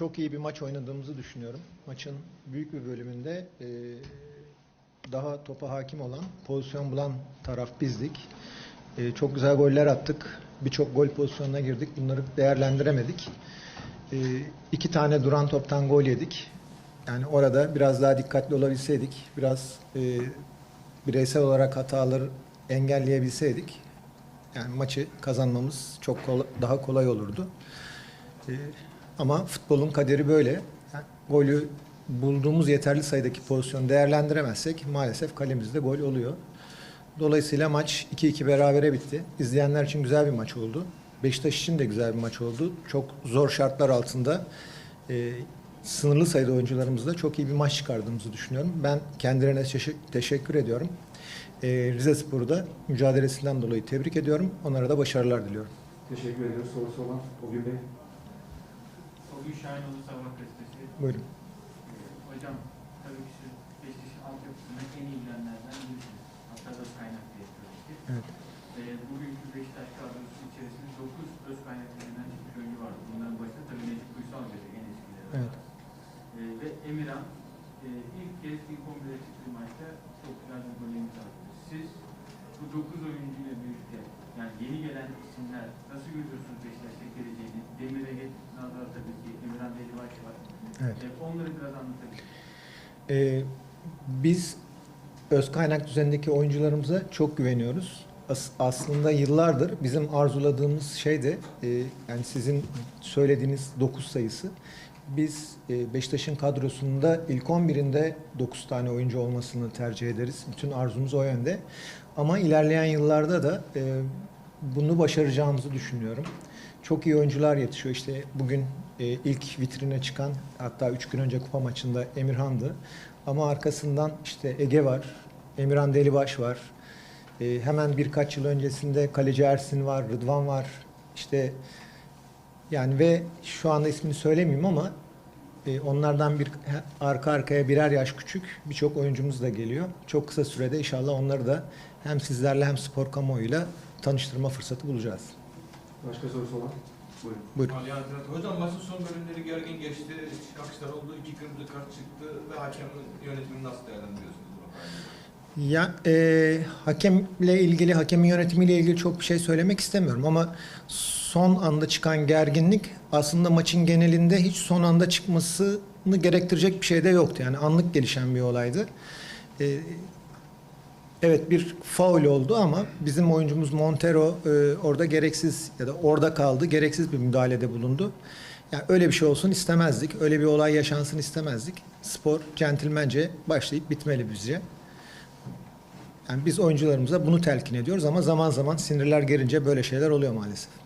çok iyi bir maç oynadığımızı düşünüyorum. Maçın büyük bir bölümünde e, daha topa hakim olan, pozisyon bulan taraf bizdik. E, çok güzel goller attık. Birçok gol pozisyonuna girdik. Bunları değerlendiremedik. E, iki tane duran toptan gol yedik. Yani orada biraz daha dikkatli olabilseydik, biraz e, bireysel olarak hataları engelleyebilseydik, yani maçı kazanmamız çok kola- daha kolay olurdu. Ee, ama futbolun kaderi böyle. Golü bulduğumuz yeterli sayıdaki pozisyonu değerlendiremezsek maalesef kalemizde gol oluyor. Dolayısıyla maç 2-2 berabere bitti. İzleyenler için güzel bir maç oldu. Beşiktaş için de güzel bir maç oldu. Çok zor şartlar altında e, sınırlı sayıda oyuncularımızla çok iyi bir maç çıkardığımızı düşünüyorum. Ben kendilerine teşe- teşekkür ediyorum. E, Rize Spor'u da mücadelesinden dolayı tebrik ediyorum. Onlara da başarılar diliyorum. Teşekkür ediyoruz. Sorusu olan Bugün Bey. Şahinoğlu Sabah gazetesi. Buyurun. Ee, Hocam tabii ki siz Beşiktaş'ın altyapısına en iyi bilenlerden birisiniz. Hatta da kaynak diye söyledik. Evet. Ee, bugünkü Beşiktaş kadrosu içerisinde 9 öz kaynaklarından çıkmış oyuncu vardı. Bunların başında tabii Necip Uysal dedi en eskileri. Evet. Ee, ve Emirhan e, ilk kez ilk 11'e çıktığı maçta çok güzel bir gol imza attı. Siz bu 9 oyuncuyla birlikte yani yeni gelen isimler nasıl görüyorsunuz Beşiktaş'ın geleceğini? Demir Ege, Nazar tabii ki, Emirhan Delibaş var. Evet. Ee, onları biraz anlatabilir. Ee, biz öz kaynak düzenindeki oyuncularımıza çok güveniyoruz. As- aslında yıllardır bizim arzuladığımız şey de e, yani sizin söylediğiniz 9 sayısı. Biz e, Beşiktaş'ın kadrosunda ilk 11'inde 9 tane oyuncu olmasını tercih ederiz. Bütün arzumuz o yönde. Ama ilerleyen yıllarda da e, bunu başaracağımızı düşünüyorum. Çok iyi oyuncular yetişiyor. İşte bugün e, ilk vitrine çıkan hatta 3 gün önce kupa maçında Emirhan'dı. Ama arkasından işte Ege var, Emirhan Delibaş var. E, hemen birkaç yıl öncesinde kaleci Ersin var, Rıdvan var. İşte yani ve şu anda ismini söylemeyeyim ama e, onlardan bir arka arkaya birer yaş küçük birçok oyuncumuz da geliyor. Çok kısa sürede inşallah onları da hem sizlerle hem spor kamuoyuyla tanıştırma fırsatı bulacağız. Başka sorusu olan? Buyurun. Buyurun. Ali Hazret Hocam maçın son bölümleri gergin geçti. Çıkışlar oldu. iki kırmızı kart çıktı ve hakemin yönetimini nasıl değerlendiriyorsunuz? Ya e, hakemle ilgili, hakemin yönetimiyle ilgili çok bir şey söylemek istemiyorum ama son anda çıkan gerginlik aslında maçın genelinde hiç son anda çıkmasını gerektirecek bir şey de yoktu. Yani anlık gelişen bir olaydı. E, evet bir faul oldu ama bizim oyuncumuz Montero e, orada gereksiz ya da orada kaldı, gereksiz bir müdahalede bulundu. Yani öyle bir şey olsun istemezdik. Öyle bir olay yaşansın istemezdik. Spor centilmence başlayıp bitmeli bizce. Yani biz oyuncularımıza bunu telkin ediyoruz ama zaman zaman sinirler gerince böyle şeyler oluyor maalesef.